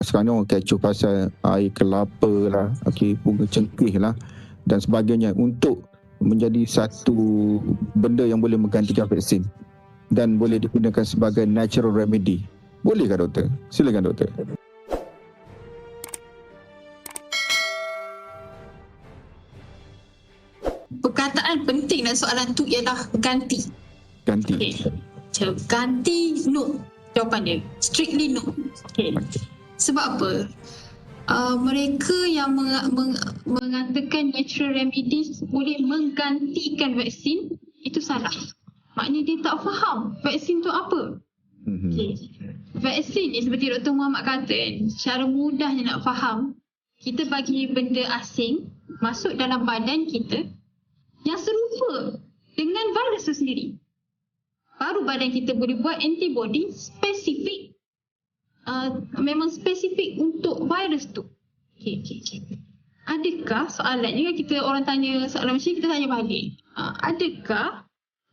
sekarang ni orang kecoh pasal air kelapa lah, okay, bunga cengkeh lah dan sebagainya untuk menjadi satu benda yang boleh menggantikan vaksin dan boleh digunakan sebagai natural remedy. Bolehkah doktor? Silakan doktor. Perkataan penting dalam soalan tu ialah ganti. Ganti. Okay. So, ganti no. Jawapan dia. Strictly no. Okay. Sebab apa? Uh, mereka yang meng- meng- mengatakan natural remedies boleh menggantikan vaksin itu salah. Maknanya dia tak faham vaksin tu apa. Mhm. Okay. Vaksin ni seperti Dr. Muhammad kata kan, secara mudahnya nak faham, kita bagi benda asing masuk dalam badan kita yang serupa dengan virus tu sendiri. Baru badan kita boleh buat antibody spesifik uh, memang spesifik untuk virus tu. Okay, okay, okay. Adakah soalannya kan kita orang tanya soalan macam ni kita tanya balik. Uh, adakah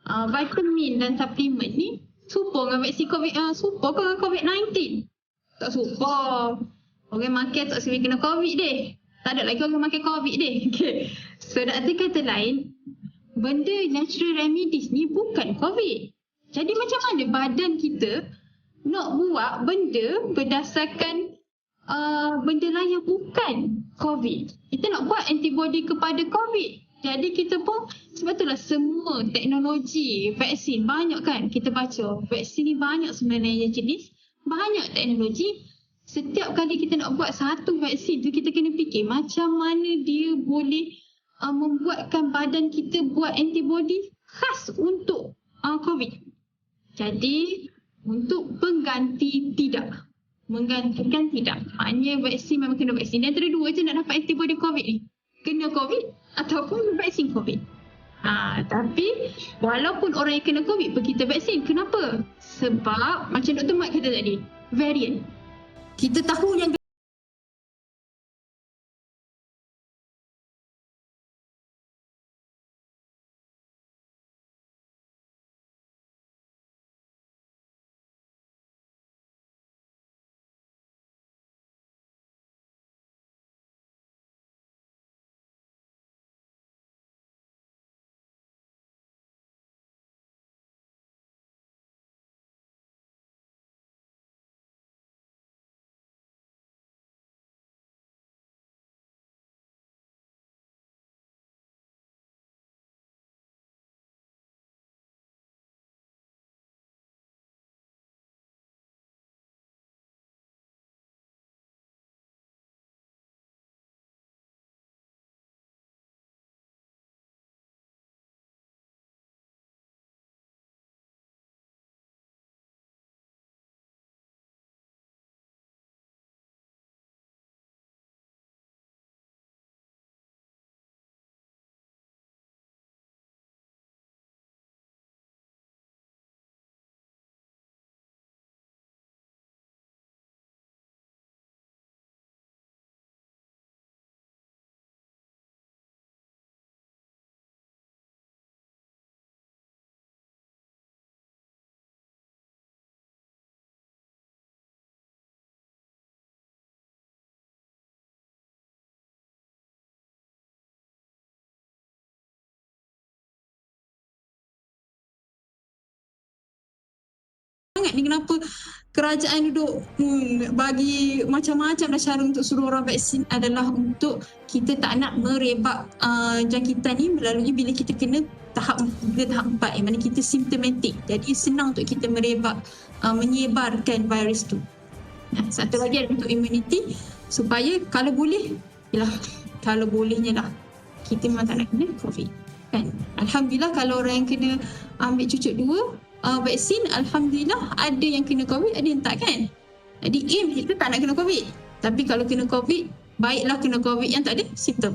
uh, vitamin dan suplemen ni super dengan vaksin COVID, uh, super ke dengan COVID-19? Tak super. Orang makan tak semua kena COVID deh. Tak ada lagi orang makan COVID deh. Okay. So, nak kata lain, benda natural remedies ni bukan COVID. Jadi macam mana badan kita nak buat benda berdasarkan uh, benda lain yang bukan COVID. Kita nak buat antibody kepada COVID. Jadi kita pun sebab itulah semua teknologi vaksin banyak kan kita baca. Vaksin ni banyak sebenarnya jenis. Banyak teknologi. Setiap kali kita nak buat satu vaksin tu kita kena fikir macam mana dia boleh uh, membuatkan badan kita buat antibody khas untuk uh, COVID. Jadi untuk pengganti tidak. Menggantikan tidak. Maknanya vaksin memang kena vaksin. Dan antara dua je nak dapat antibody COVID ni. Kena COVID ataupun vaksin COVID. Ha, tapi walaupun orang yang kena COVID pergi kita vaksin. Kenapa? Sebab macam Dr. Mat kata tadi. Variant. Kita tahu yang sangat ni. Kenapa kerajaan duduk hmm, bagi macam-macam dah cara untuk suruh orang vaksin adalah untuk kita tak nak merebak uh, jangkitan ni. Melalui bila kita kena tahap ke tahap empat yang mana kita symptomatic jadi senang untuk kita merebak uh, menyebarkan virus tu. Nah, satu lagi ada untuk immunity supaya kalau boleh yalah kalau bolehnya lah. Kita memang tak nak kena covid kan? Alhamdulillah kalau orang yang kena ambil cucuk dua uh, vaksin Alhamdulillah ada yang kena COVID ada yang tak kan? Jadi aim kita tak nak kena COVID. Tapi kalau kena COVID baiklah kena COVID. Yang tak ada simptom